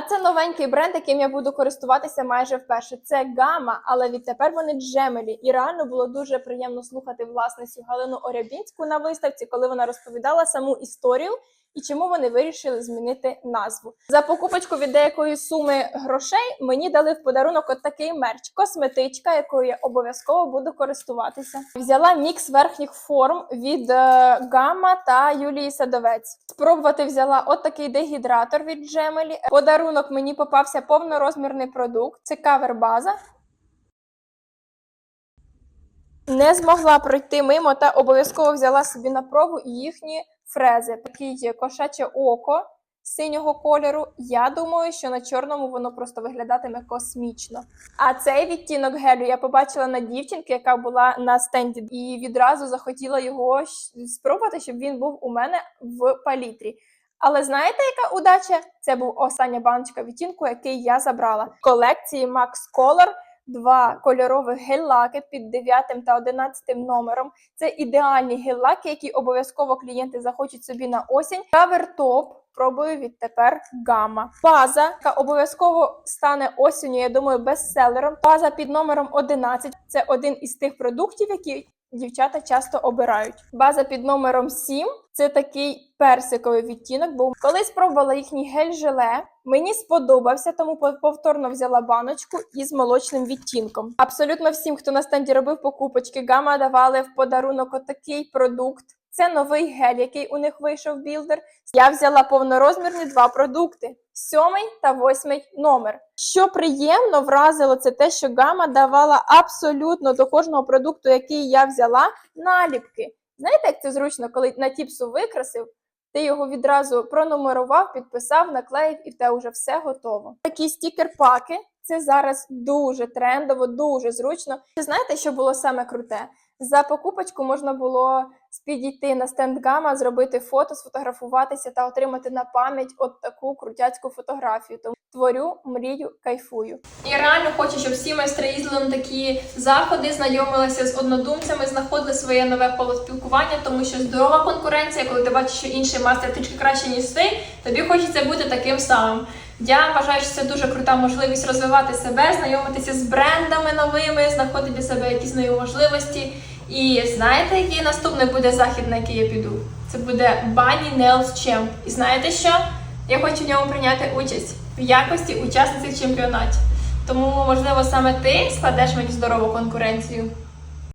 А це новенький бренд, яким я буду користуватися майже вперше. Це Гама, але відтепер вони джемелі. І реально було дуже приємно слухати власницю Галину Орябінську на виставці, коли вона розповідала саму історію і чому вони вирішили змінити назву. За покупочку від деякої суми грошей мені дали в подарунок от такий мерч, косметичка, якою я обов'язково буду користуватися. Взяла мікс верхніх форм від е, Гамма та Юлії Садовець. Спробувати взяла от такий дегідратор від Джемелі. Подарунок мені попався повнорозмірний продукт. Це кавер-база. Не змогла пройти мимо та обов'язково взяла собі на пробу їхні фрези. Такий кошаче око синього кольору. Я думаю, що на чорному воно просто виглядатиме космічно. А цей відтінок гелю я побачила на дівчинки, яка була на стенді, і відразу захотіла його спробувати, щоб він був у мене в палітрі. Але знаєте, яка удача? Це був остання баночка відтінку, який я забрала. В колекції Max Color два кольорових гель-лаки під 9 та 11 номером. Це ідеальні гель-лаки, які обов'язково клієнти захочуть собі на осінь. Кавертоп пробую відтепер гамма. База, яка обов'язково стане осінню, я думаю, бестселером. База під номером 11 – це один із тих продуктів, які дівчата часто обирають. База під номером 7 – це такий персиковий відтінок. Бо коли спробувала їхній гель-желе, мені сподобався, тому повторно взяла баночку із молочним відтінком. Абсолютно всім, хто на стенді робив покупочки, гама давали в подарунок отакий продукт. Це новий гель, який у них вийшов білдер. Я взяла повнорозмірні два продукти: сьомий та восьмий номер. Що приємно вразило, це те, що гама давала абсолютно до кожного продукту, який я взяла, наліпки. Знаєте, як це зручно, коли на тіпсу викрасив, ти його відразу пронумерував, підписав, наклеїв, і в тебе вже все готово. Такі стікер-паки. Це зараз дуже трендово, дуже зручно. Знаєте, що було саме круте? За покупочку можна було підійти на стенд Гама, зробити фото, сфотографуватися та отримати на пам'ять от таку крутяцьку фотографію. Творю, мрію, кайфую. І реально хочу, щоб всі майстри їздили на такі заходи, знайомилися з однодумцями, знаходили своє нове коло спілкування, тому що здорова конкуренція, коли ти бачиш, що інший мастер трішки краще, ніж ти, тобі хочеться бути таким самим. Я вважаю, що це дуже крута можливість розвивати себе, знайомитися з брендами новими, знаходити для себе якісь нові можливості. І знаєте, який наступний буде захід, на який я піду? Це буде Bunny Nails Champ. І знаєте що? Я хочу в ньому прийняти участь якості учасниці в чемпіонаті. Тому, можливо, саме ти складеш мені здорову конкуренцію.